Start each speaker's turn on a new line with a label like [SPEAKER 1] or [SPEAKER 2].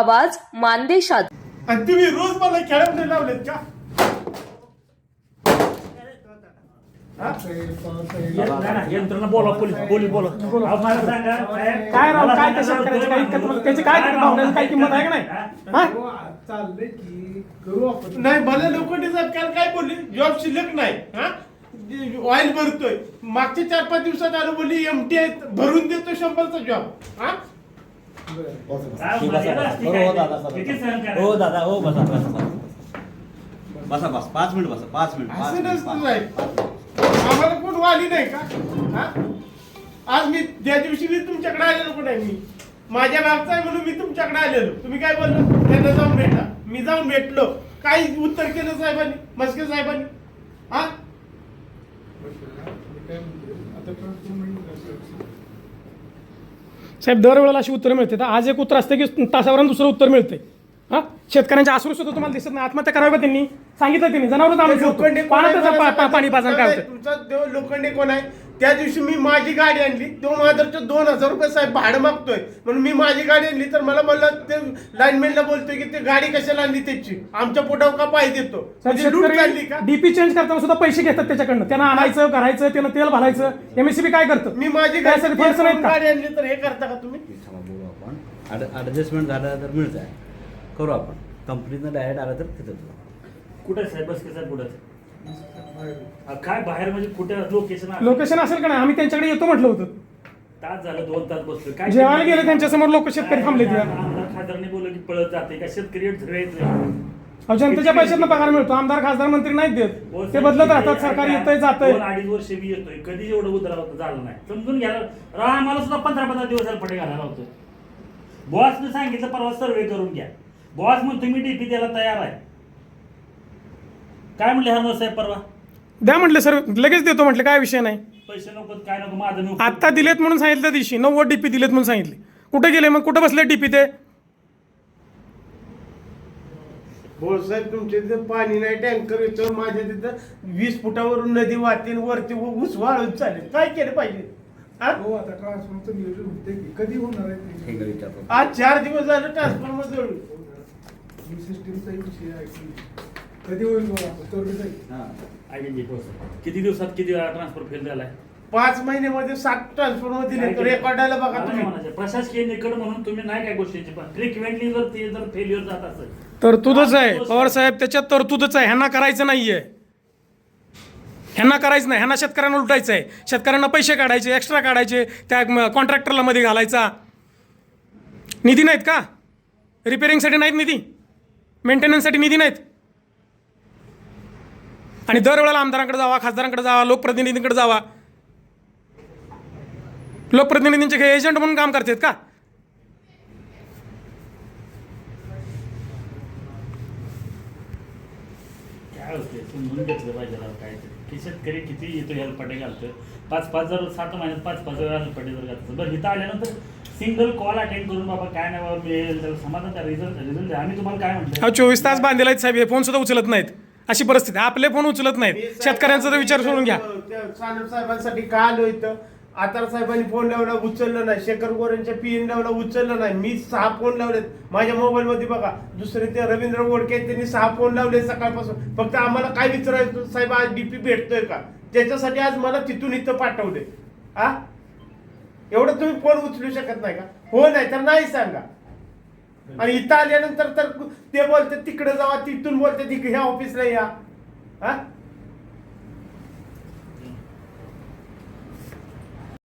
[SPEAKER 1] आवाज मानदेशात.
[SPEAKER 2] आणि तुम्ही रोज मला खेळामध्ये लावलेत का? हा?
[SPEAKER 3] यंत्रणा बोला पोलीस पोलीस बोला. अहो, मला सांगा साहेब,
[SPEAKER 4] काय राव
[SPEAKER 3] मला
[SPEAKER 4] काय
[SPEAKER 3] सांगा,
[SPEAKER 4] काय इतकं तुम्हाला- त्याची काय
[SPEAKER 3] काय
[SPEAKER 4] भावना काय किंमत आहे का नाही? हा?
[SPEAKER 5] चाललंय की करू आपण.
[SPEAKER 2] नाही मला लोखंडी काय बोलली? जॉब शिल्लक नाही हा? ऑइल भरतोय. मागच्या चार पाच दिवसात आलो बोलली एमटी भरून देतो शंभरचा जॉब हा
[SPEAKER 3] काय
[SPEAKER 6] ठीक
[SPEAKER 3] होणार?
[SPEAKER 6] आहे,
[SPEAKER 3] ठीक
[SPEAKER 6] हो. हो, दादा? हो बसा बसा बसा. बसा बस पाच मिनिट बसा पाच मिनिट पाच
[SPEAKER 2] असं
[SPEAKER 6] मिनिट
[SPEAKER 2] नसतं
[SPEAKER 6] पाच
[SPEAKER 2] साहेब. आम्हाला कोण वाली नाही का? हा? आज मी त्या दिवशी मी तुमच्याकडे आलेलो पण आहे मी? माझ्या मागचा आहे म्हणून मी तुमच्याकडे आलेलो. तुम्ही काय बोललो? त्यांना जाऊन भेटा. मी जाऊन भेटलो. काय उत्तर केलं साहेबांनी? मस्के साहेबांनी? हा?
[SPEAKER 5] आता
[SPEAKER 4] साहेब दरवेळेला अशी उत्तरं मिळते. तर आज एक उत्तर असतं की तासावरून दुसरं उत्तर मिळतंय. हा? शेतकऱ्यांच्या आसरू सुद्धा तुम्हाला दिसत नाही. आत्महत्या करावी का त्यांनी? सांगितलं त्यांनी. जनावर
[SPEAKER 2] ते लोखंडे कोण आहे
[SPEAKER 4] पाण्याचं पाणी पाजन काय. होतं?
[SPEAKER 2] तुमचा देव लोखंडे कोण आहे? त्या दिवशी मी माझी गाडी आणली. तो माझं दोन हजार रुपये साहेब भाडं मागतोय. म्हणून मी माझी गाडी आणली. तर मला म्हणलं ते लाईनमॅनला बोलतोय की ते गाडी कशाला आणली त्याची? आमच्या पोटावर का पाहिजे देतो? म्हणजे लूट चालली का?
[SPEAKER 4] डीपी चेंज करताना सुद्धा पैसे घेतात त्याच्याकडनं. त्यांना आणायचं करायचं त्यानं तेल भरायचं. एमएससीबी काय करतं?
[SPEAKER 2] मी माझी गाडी आणली तर हे करता का तुम्ही?
[SPEAKER 6] झालं तर मिळत आहे करू आपण. कंपनीनं डायरेक्ट आलं तर तिथं.
[SPEAKER 3] कुठे साहेब बस साहेब कुठे आहे? अहो, काय बाहेर म्हणजे कुठे लोकेशन
[SPEAKER 4] लोकेशन असेल का नाही? आम्ही त्यांच्याकडे येतो म्हटलं होतं.
[SPEAKER 3] तास झालं दोन तास बसलो काय
[SPEAKER 4] जेवायला गेले त्यांच्यासमोर लोक शेतकरी थांबले
[SPEAKER 3] आमदार खासदारने बोललं की पळत जाते. का शेतकरी धरायचं
[SPEAKER 4] अहो, जनतेच्या पैशातनं पगार मिळतो. आमदार खासदार मंत्री नाहीत देत. ते बदलत राहतात सरकार येतंय जातंय.
[SPEAKER 3] दोन अडीच वर्ष मी येतोय. कधी एवढं उतरावं झालं नाही. समजून घ्या. राव आम्हाला सुद्धा पंधरा पंधरा दिवसाला पटे घालायला होतं बॉसने सांगितलं परवा सर्वे करून घ्या. बॉस म्हणून तुम्ही डीपी द्यायला तयार आहे. काय म्हणले हरणार साहेब परवा?
[SPEAKER 4] द्या म्हटलं सर लगेच देतो म्हटलं काय विषय नाही.
[SPEAKER 3] पैसे नको काय नको माझं नको.
[SPEAKER 4] आत्ता दिलेत म्हणून सांगितलं त्या दिवशी नव्वद डीपी दिलेत म्हणून सांगितले. कुठे गेले मग? कुठे बसले डीपी ते?
[SPEAKER 2] हो साहेब तुमच्या तिथे पाणी नाही टँकर येतो माझ्या तिथं वीस फुटावरून नदी वाहते आणि वरती ऊस वाळून चालेल. काय केलं पाहिजे? हा?
[SPEAKER 5] हो आता ट्रान्सफॉर्मचं नियोजन होते की? कधी होणार आहे ते?
[SPEAKER 2] आज चार दिवस झालं ट्रान्सफॉर्मर जळून.
[SPEAKER 5] ही सिस्टीमचा विषय आहे कधी होईल बघा
[SPEAKER 6] हां.
[SPEAKER 3] आयडेंटिटी किती दिवसात किती ट्रान्सफर फेल झालाय?
[SPEAKER 2] पाच महिन्यामध्ये सात ट्रान्सफॉर्मर दिले तर रेकॉर्डाला बघा तुम्ही.
[SPEAKER 3] म्हणायचं, प्रशासकीय निकड म्हणून तुम्ही नाही काय गोष्टीची पण फ्रिक्वेंटली जर ते जर फेल्युअर जात असेल.
[SPEAKER 4] तरतूदच आहे. पवार साहेब त्याच्यात तरतूदच आहे. ह्यांना करायचं नाहीये. ह्यांना करायचं नाही. ह्यांना शेतकऱ्यांना लुटायचं आहे. शेतकऱ्यांना पैसे काढायचे एक्स्ट्रा काढायचे त्या कॉन्ट्रॅक्टरला मध्ये घालायचा. निधी नाहीत का? रिपेअरिंगसाठी नाहीत निधी? मेंटेनन्ससाठी निधी नाहीत. आणि दरवेळेला आमदारांकडे जावा खासदारांकडे जावा लोकप्रतिनिधींकडे जावा. लोकप्रतिनिधींचे काही एजंट म्हणून काम करतात का?
[SPEAKER 3] शेतकरी किती येतो हेल्पटे घालतोय. पाच पाच हजार सात महिन्यात पाच पाच वेळा हेल्पटे जर घालतो बरं इथं आल्यानंतर सिंगल कॉल अटेंड करून बाबा काय नाही बाबा मिळेल समाधान त्या रिझल्ट रिझल्ट द्या. आम्ही तुम्हाला काय म्हणतो
[SPEAKER 4] अहो चोवीस तास बांधलेले आहेत साहेब हे फोन सुद्धा उचलत नाहीत. अशी परिस्थिती आहे. आपले फोन उचलत नाहीत. शेतकऱ्यांचा तर विचार सोडून घ्या.
[SPEAKER 2] त्या सानप साहेबांसाठी का आलो इथं? आतार साहेबांनी फोन लावला उचललं नाही. शेखर गोरेंच्या पीएन लावला उचललं नाही. मी सहा फोन लावलेत. माझ्या मोबाईल मध्ये बघा दुसरे ते रवींद्र गोडके आहेत, त्यांनी सहा फोन लावले सकाळपासून. फक्त आम्हाला काय विचारायचं साहेब आज डीपी भेटतोय का? त्याच्यासाठी आज मला तिथून इथं पाठवले. हा? एवढं तुम्ही फोन उचलू शकत नाही का? हो नाही तर नाही सांगा. आणि इथं आल्यानंतर तर ते बोलते तिकडे जावा तिथून बोलते तिकडे ह्या ऑफिसला या. हा?